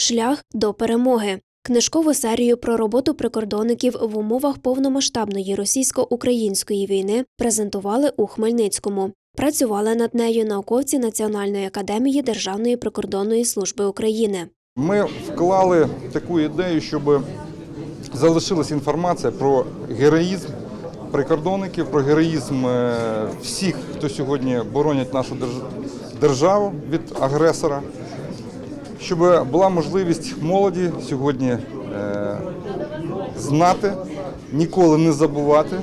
Шлях до перемоги. Книжкову серію про роботу прикордонників в умовах повномасштабної російсько-української війни презентували у Хмельницькому. Працювали над нею науковці Національної академії Державної прикордонної служби України. Ми вклали таку ідею, щоб залишилася інформація про героїзм прикордонників, про героїзм е, всіх, хто сьогодні боронять нашу держ- державу від агресора, щоб була можливість молоді сьогодні е, знати, ніколи не забувати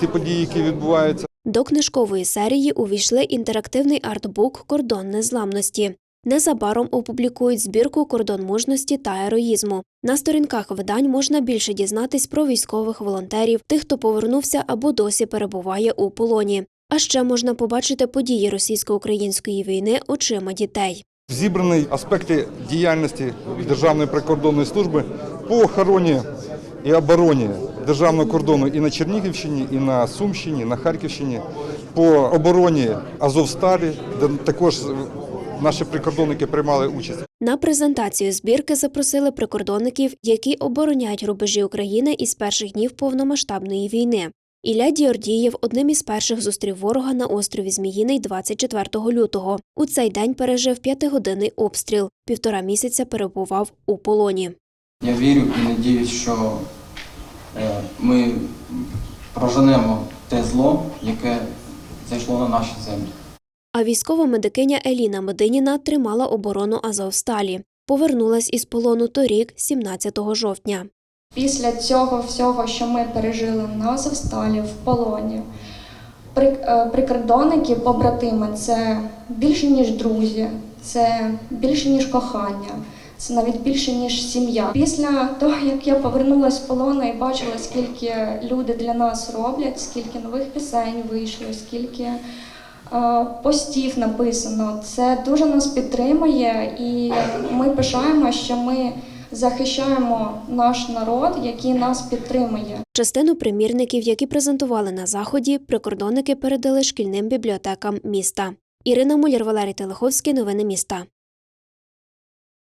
ті події, які відбуваються. До книжкової серії увійшли інтерактивний артбук Кордон незламності. Незабаром опублікують збірку Кордон мужності та героїзму. На сторінках видань можна більше дізнатись про військових волонтерів, тих, хто повернувся або досі перебуває у полоні. А ще можна побачити події російсько-української війни очима дітей. Зібрані аспекти діяльності Державної прикордонної служби по охороні і обороні державного кордону і на Чернігівщині, і на Сумщині, і на Харківщині, по обороні Азовсталі, де також наші прикордонники приймали участь. На презентацію збірки запросили прикордонників, які обороняють рубежі України із перших днів повномасштабної війни. Ілля Діордієв одним із перших зустрів ворога на острові Зміїний 24 лютого. У цей день пережив п'ятигодинний обстріл. Півтора місяця перебував у полоні. Я вірю і надіюсь, що е, ми проженемо те зло, яке зайшло на наші землі. А військова медикиня Еліна Мединіна тримала оборону Азовсталі. Повернулась із полону торік, 17 жовтня. Після цього всього, що ми пережили на Азовсталі, в полоні, е, прикордонники, побратими це більше, ніж друзі, це більше, ніж кохання, це навіть більше, ніж сім'я. Після того, як я повернулася з полону і бачила, скільки люди для нас роблять, скільки нових пісень вийшло, скільки е, постів написано, це дуже нас підтримує, і ми пишаємо, що ми захищаємо наш народ, який нас підтримує. Частину примірників, які презентували на заході, прикордонники передали шкільним бібліотекам міста. Ірина Муляр, Валерій Телеховський. Новини міста.